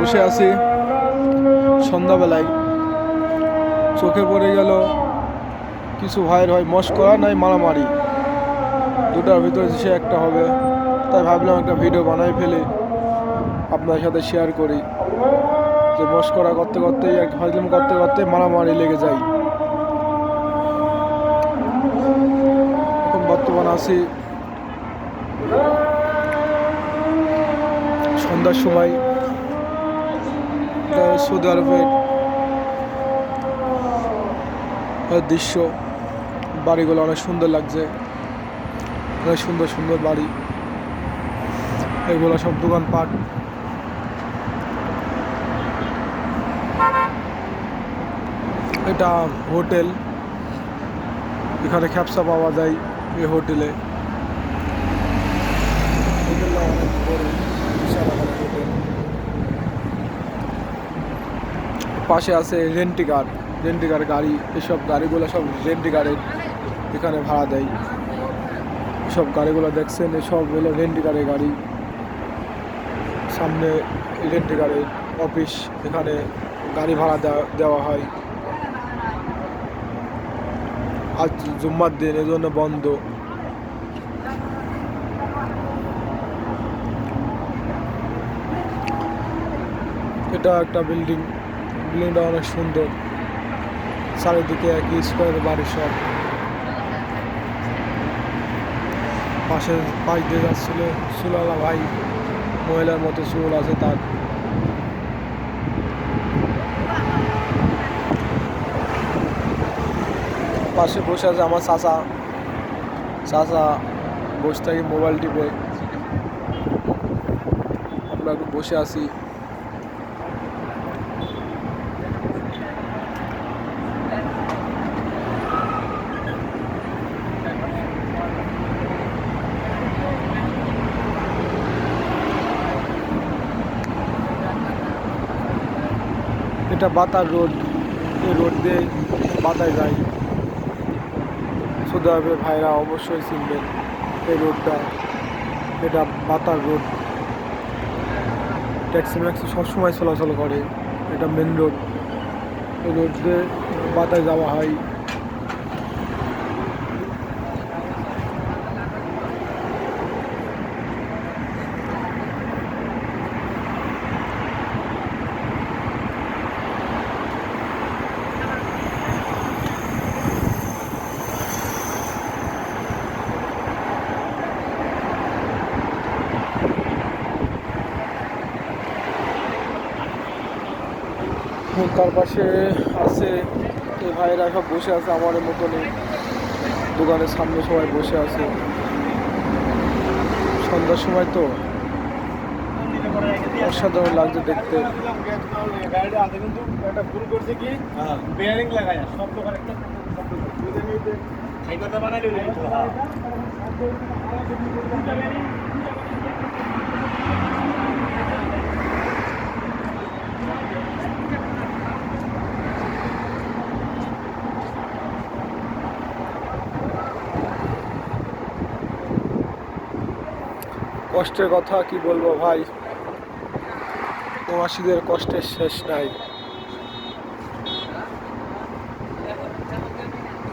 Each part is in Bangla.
বসে আছি। সন্ধ্যাবেলায়। চোখে পড়ে গেল কিছু ভাইয়ের হয় মস্করা নাই মারামারি। দুটার ভিতরে সে একটা হবে, তাই ভাবলাম একটা ভিডিও বানাই ফেলে, আপনার সাথে শেয়ার করি। যে মস্করা করতে করতেই আর ফাজলাম করতে করতে মারামারি লেগে যায়। এখন বর্তমান আছি সন্ধ্যার সময়। সৌদি আরবের দৃশ্য। বাড়িগুলো অনেক সুন্দর লাগছে। অনেক সুন্দর সুন্দর বাড়ি। এগুলো সব দোকানপাট। এটা হোটেল। এখানে খ্যাপসা পাওয়া যায় এই হোটেলে হোটেলটা অনেক বড় বিশাল আকারের হোটেল পাশে আছে রেন্টিকার রেন্টিকার গাড়ি, এসব গাড়িগুলো সব রেন্টিকারের এখানে ভাড়া দেয়। সব গাড়িগুলো দেখছেন, এসব হলো রেন্টিকারের গাড়ি। সামনে রেন্টিকারের অফিস, এখানে গাড়ি ভাড়া দেওয়া হয়। আজ জুম্মার দিন, এজন্য বন্ধ। এটা একটা বিল্ডিং। বিল্ডিংটা অনেক সুন্দর। চারিদিকে একই স্কোয়ার বাড়ি সব। পাশে পাশ দিয়ে যাচ্ছিল চুলালা ভাই। মহিলার মতো চুল আছে তার। পাশে বসে আছে আমার চাচা। চাচা বসে থাকি মোবাইল টিপে। আমরা বসে আছি। এটা বাতার রোড, এই রোড দিয়ে বাতায় যায় সৌদি আরবের ভাইরা অবশ্যই চিনবেন এই রোডটা, এটা বাতার রোড। ট্যাক্সি ম্যাক্সি সবসময় চলাচল করে, এটা মেন রোড এই রোড দিয়ে বাতায় যাওয়া হয়। তার পাশে আছে এই ভাইয়েরা সব বসে আছে আমার মতনই। দোকানের সামনে সবাই বসে আছে। সন্ধ্যার সময় তো অসাধারণ লাগছে দেখতে। গাড়িটা আছে কিন্তু একটা ভুল করছে কি বেয়ারিং লাগায় সব দোকান একটা এই কথা বানাইলে কষ্টের কথা কি বলব ভাই? প্রবাসীদের কষ্টের শেষ নাই।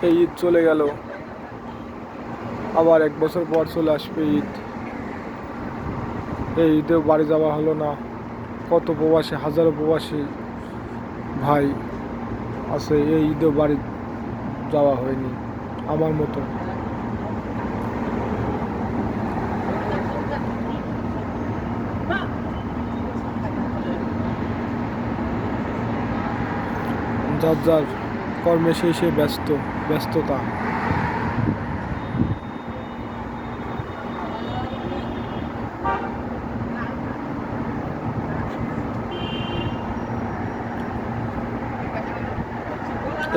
এই ঈদ চলে গেল। আবার এক বছর পর চলে আসবে ঈদ। এই ঈদেও বাড়ি যাওয়া হলো না। কত প্রবাসী, হাজারো প্রবাসী ভাই আছে, এই ঈদেও বাড়ি যাওয়া হয়নি, আমার মতো। যার যার কর্মে সে ব্যস্ত ব্যস্ততা।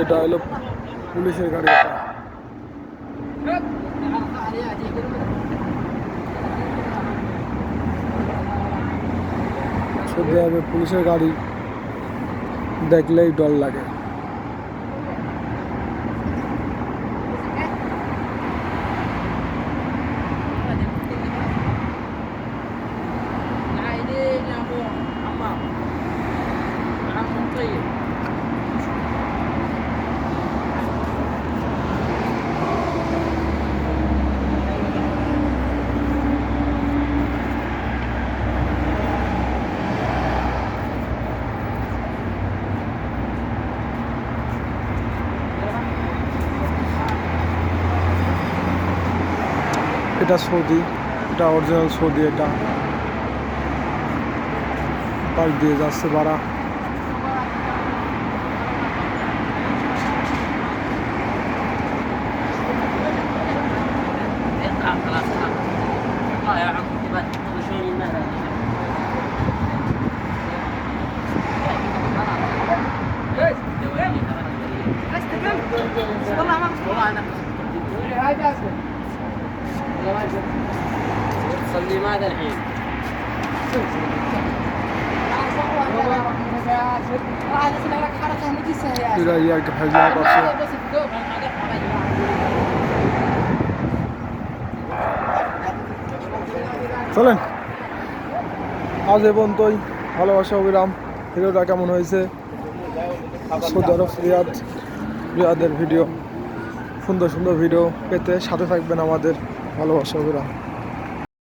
এটা হলো পুলিশের গাড়ি পুলিশের গাড়ি। দেখলেই ডল লাগে Thank you. এটা সৌদি এটা অরিজিনাল সৌদি এটা পাশ দিয়ে যাচ্ছে বাড়া اطلع خلاص اطلع يا تصلي ماذا الحين؟ راح اسمع لك حركه نجسه يا এরা ইয়ারকে ফাইজলা করছে بس الدوب চলেন আজ এ পর্যন্তই ভালোবাসা অবিরাম ভিডিওটা কেমন হয়েছে সৌদি আরব রিয়াদ রিয়াদের ভিডিও সুন্দর সুন্দর ভিডিও পেতে সাথে থাকবেন আমাদের ভালোবাসা অবিরাম